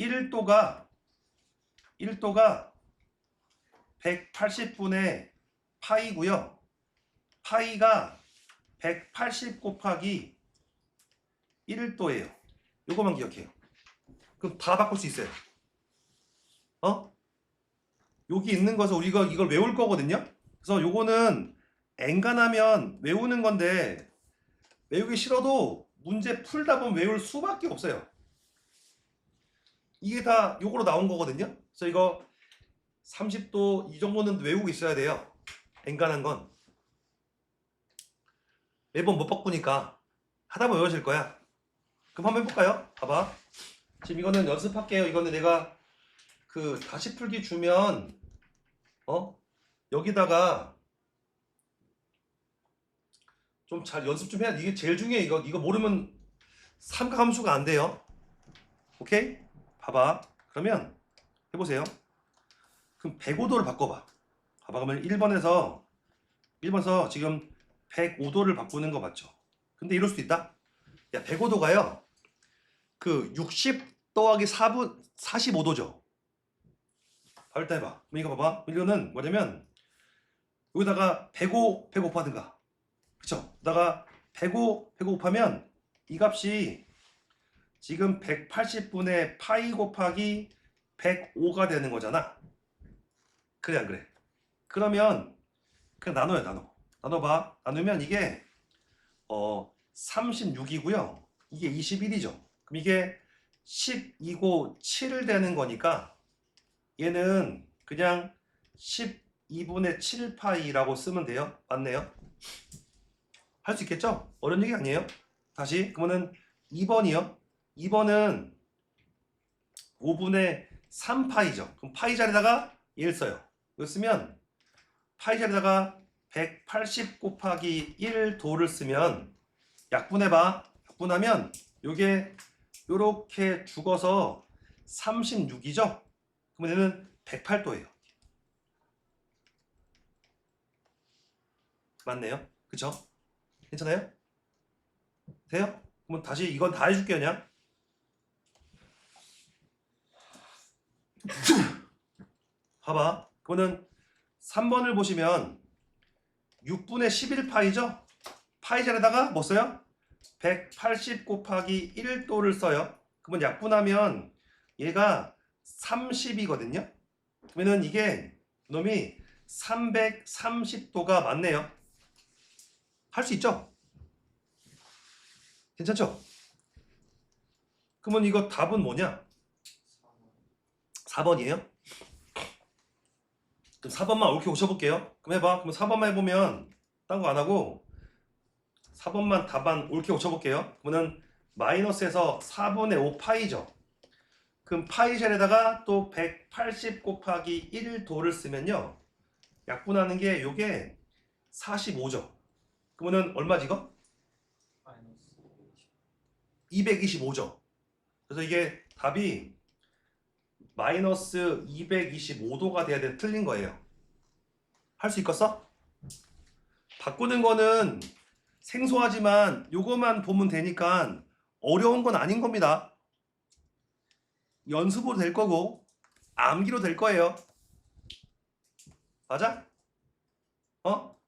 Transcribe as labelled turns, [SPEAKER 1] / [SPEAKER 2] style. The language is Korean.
[SPEAKER 1] 1도가 1도가 180분의 파이고요. 파이가 180 곱하기 1도예요. 요거만 기억해요. 그럼 다 바꿀 수 있어요. 어? 여기 있는 것을 우리가 이걸 외울 거거든요. 그래서 요거는 엔간하면 외우는 건데 외우기 싫어도 문제 풀다 보면 외울 수밖에 없어요. 이게 다 요거로 나온 거거든요. 그래서 이거 30도 이 정도는 외우고 있어야 돼요. 엔간한 건. 매번 못 바꾸니까 하다 보면 외워질 거야. 그럼 한번 해볼까요? 봐봐. 지금 이거는 연습할게요. 이거는 내가 그 다시 풀기 주면 어 여기다가 좀 잘 연습 좀 해야 돼. 이게 제일 중요해. 이거 이거 모르면 삼각함수가 안 돼요. 오케이? 봐봐. 그러면 해보세요. 그럼 105도를 바꿔봐. 봐봐. 그러면 1번에서 1번에서 지금 105도를 바꾸는 거 맞죠? 근데 이럴 수도 있다. 야 105도가요. 그 60 더하기 4분 45도죠. 바로 일단 해봐. 그럼 이거 봐봐. 이거는 뭐냐면 여기다가 105, 105 곱하든가. 그쵸? 여기다가 105, 105 곱하면 이 값이 지금 180분의 파이 곱하기 105가 되는 거잖아. 그래 안 그래? 그러면 그냥 나눠요 나눠. 나눠봐. 나누면 이게 어 36이고요. 이게 21이죠. 그럼 이게 12고 7을 되는 거니까 얘는 그냥 12분의 7파이라고 쓰면 돼요. 맞네요. 할 수 있겠죠? 어려운 얘기 아니에요. 다시 그러면은 2번이요. 2번은 5분의 3파이죠. 그럼 파이 자리다가 1 써요. 이거 쓰면 파이 자리다가 180 곱하기 1도를 쓰면 약분해봐. 약분하면 요게 요렇게 죽어서 36이죠? 그러면 얘는 108도예요. 맞네요. 그쵸? 괜찮아요? 돼요? 그럼 다시 이건 다 해줄게요 그냥 봐봐 그거는 3번을 보시면 6분의 11파이죠? 파이 자리에다가 뭐 써요? 180 곱하기 1도를 써요 그러면 약분하면 얘가 30이거든요 그러면은 이게 놈이 330도가 맞네요 할 수 있죠? 괜찮죠? 그러면 이거 답은 뭐냐? 4번이에요? 그럼 4번만 옳게 오셔볼게요. 그럼 해봐. 그럼 4번만 해보면 딴 거 안 하고 4번만 답안 옳게 오셔볼게요. 그러면은 마이너스에서 4분의 5파이죠. 그럼 파이 젤에다가 또 180 곱하기 1도를 쓰면요. 약분하는 게 요게 45죠. 그러면은 얼마지 이거?
[SPEAKER 2] 마이너스
[SPEAKER 1] 225죠. 그래서 이게 답이 마이너스 225도가 돼야 돼 틀린 거예요. 할 수 있겠어? 바꾸는 거는 생소하지만 요거만 보면 되니까 어려운 건 아닌 겁니다. 연습으로 될 거고 암기로 될 거예요. 맞아? 어?